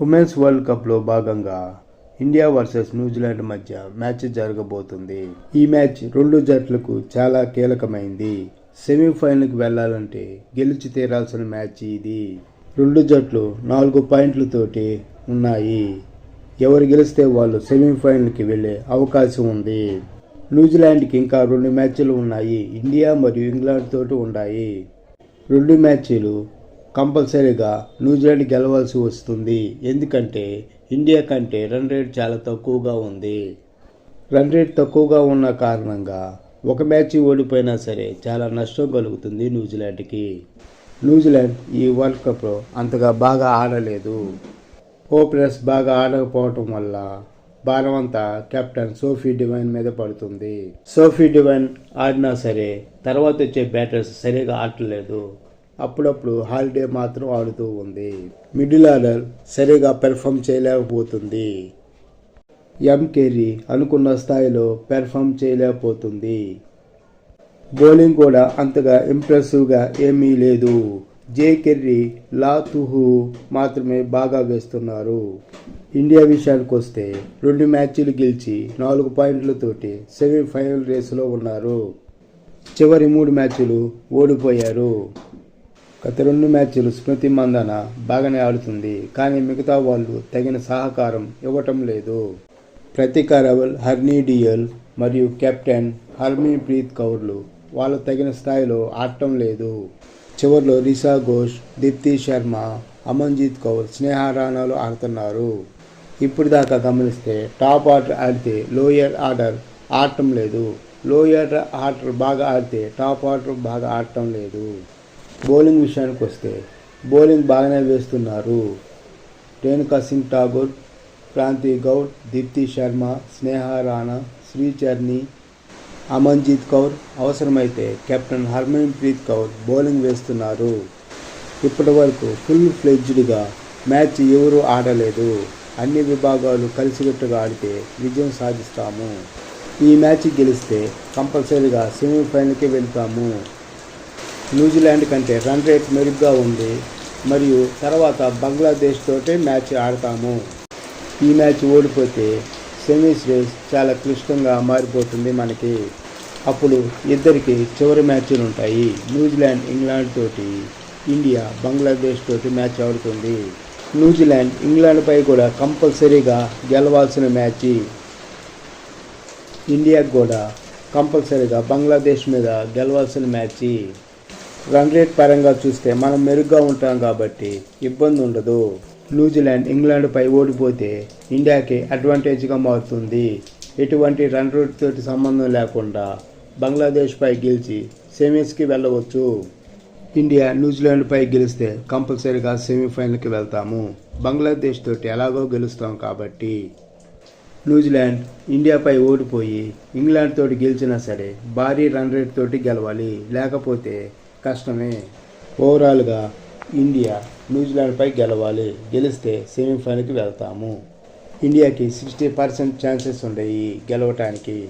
Women's world కప్లో భాగంగా India versus New Zealand మధ్య మ్యాచ్ జరగబోతుంది. ఈ మ్యాచ్ రెండు జట్లకు చాలా కీలకమైంది. సెమీఫైనల్కి వెళ్ళాలంటే గెలిచి తీరాల్సిన మ్యాచ్ ఇది. రెండు జట్లు నాలుగు పాయింట్లతోటి ఉన్నాయి. ఎవరు గెలిస్తే వాళ్ళు సెమీఫైనల్కి వెళ్ళే అవకాశం ఉంది. న్యూజిలాండ్కి ఇంకా రెండు మ్యాచ్లు ఉన్నాయి. ఇండియా మరియు ఇంగ్లాండ్ తోటి ఉన్నాయి. రెండు మ్యాచ్లు కంపల్సరీగా న్యూజిలాండ్ గెలవాల్సి వస్తుంది. ఎందుకంటే ఇండియా కంటే రన్ రేట్ చాలా తక్కువగా ఉంది. రన్ రేట్ తక్కువగా ఉన్న కారణంగా ఒక మ్యాచ్ ఓడిపోయినా సరే చాలా నష్టం కలుగుతుంది న్యూజిలాండ్కి. న్యూజిలాండ్ ఈ వరల్డ్ కప్లో అంతగా బాగా ఆడలేదు. ఓపెనర్స్ బాగా ఆడకపోవటం వల్ల భారం అంతా కెప్టెన్ సోఫీ డివైన్ మీద పడుతుంది. సోఫీ డివైన్ ఆడినా సరే తర్వాత వచ్చే బ్యాటర్స్ సరిగా ఆడలేదు. అప్పుడప్పుడు హాలిడే మాత్రం ఆడుతూ ఉంది. మిడిల్ ఆర్డర్ సరిగా పెర్ఫామ్ చేయలేకపోతుంది. ఎం కెర్రీ అనుకున్న స్థాయిలో పెర్ఫామ్ చేయలేకపోతుంది. బౌలింగ్ కూడా అంతగా ఇంప్రెసివ్గా ఏమీ లేదు. జే కెర్రీ లాతుహు మాత్రమే బాగా వేస్తున్నారు. ఇండియా విషయానికి వస్తే రెండు మ్యాచ్లు గెలిచి నాలుగు పాయింట్లతోటి సెమీఫైనల్ రేసులో ఉన్నారు. చివరి మూడు మ్యాచ్లు ఓడిపోయారు. గత రెండు మ్యాచ్లు స్మృతి మందన బాగానే ఆడుతుంది కానీ మిగతా వాళ్ళు తగిన సహకారం ఇవ్వటం లేదు. ప్రతీక్ అరవల్ హర్నీ డియల్ మరియు కెప్టెన్ హర్మీప్రీత్ కౌర్లు వాళ్ళు తగిన స్థాయిలో ఆడటం లేదు. చివరిలో రిషా ఘోష్ దీప్తి శర్మ అమన్జీత్ కౌర్ స్నేహ రాణాలు ఆడుతున్నారు. ఇప్పుడు దాకా గమనిస్తే టాప్ ఆర్డర్ ఆడితే లోయర్ ఆర్డర్ ఆడటం లేదు. లోయర్ ఆర్డర్ బాగా ఆడితే టాప్ ఆర్డర్ బాగా ఆడటం లేదు. బౌలింగ్ విషయానికి వస్తే బౌలింగ్ బాగానే వేస్తున్నారు. రేణుకా సింగ్ ఠాగూర్ క్రాంతి గౌడ్ దీప్తి శర్మ స్నేహ రాణా శ్రీచర్ని అమన్జీత్ కౌర్ అవసరమైతే కెప్టెన్ హర్మన్ప్రీత్ కౌర్ బౌలింగ్ వేస్తున్నారు. ఇప్పటి వరకు ఫుల్ ఫ్లెడ్జ్డ్గా మ్యాచ్ ఎవరూ ఆడలేదు. అన్ని విభాగాలు కలిసికట్టుగా ఆడితే విజయం సాధిస్తాము. ఈ మ్యాచ్ గెలిస్తే కంపల్సరీగా సెమీఫైనల్కి వెళ్తాము. న్యూజిలాండ్ కంటే రన్ రేట్ మెరుగ్గా ఉంది. మరియు తర్వాత బంగ్లాదేశ్ తోటే మ్యాచ్ ఆడతాము. ఈ మ్యాచ్ ఓడిపోతే సెమీస్ రేస్ చాలా క్లిష్టంగా మారిపోతుంది మనకి. అప్పుడు ఇద్దరికి చివరి మ్యాచ్లు ఉంటాయి. న్యూజిలాండ్ ఇంగ్లాండ్ తోటి ఇండియా బంగ్లాదేశ్ తోటి మ్యాచ్ ఆడుతుంది. న్యూజిలాండ్ ఇంగ్లాండ్పై కూడా కంపల్సరీగా గెలవాల్సిన మ్యాచ్. ఇండియాకు కూడా కంపల్సరీగా బంగ్లాదేశ్ మీద గెలవాల్సిన మ్యాచ్. రన్ రేట్ పరంగా చూస్తే మనం మెరుగ్గా ఉంటాం కాబట్టి ఇబ్బంది ఉండదు. న్యూజిలాండ్ ఇంగ్లాండ్పై ఓడిపోతే ఇండియాకి అడ్వాంటేజ్గా మారుతుంది. ఎటువంటి రన్ రేట్ తోటి సంబంధం లేకుండా బంగ్లాదేశ్పై గెలిచి సెమీస్కి వెళ్ళవచ్చు. ఇండియా న్యూజిలాండ్పై గెలిస్తే కంపల్సరీగా సెమీఫైనల్కి వెళ్తాము. బంగ్లాదేశ్ తోటి ఎలాగో గెలుస్తాం కాబట్టి. న్యూజిలాండ్ ఇండియాపై ఓడిపోయి ఇంగ్లాండ్ తోటి గెలిచినా సరే భారీ రన్ రేట్ తోటి గెలవాలి. లేకపోతే కష్టమే. ఓవరాల్గా ఇండియా న్యూజిలాండ్పై గెలవాలి. గెలిస్తే సెమీఫైనల్కి వెళ్తాము. ఇండియాకి సిక్స్టీ పర్సెంట్ ఛాన్సెస్ ఉన్నాయి గెలవటానికి.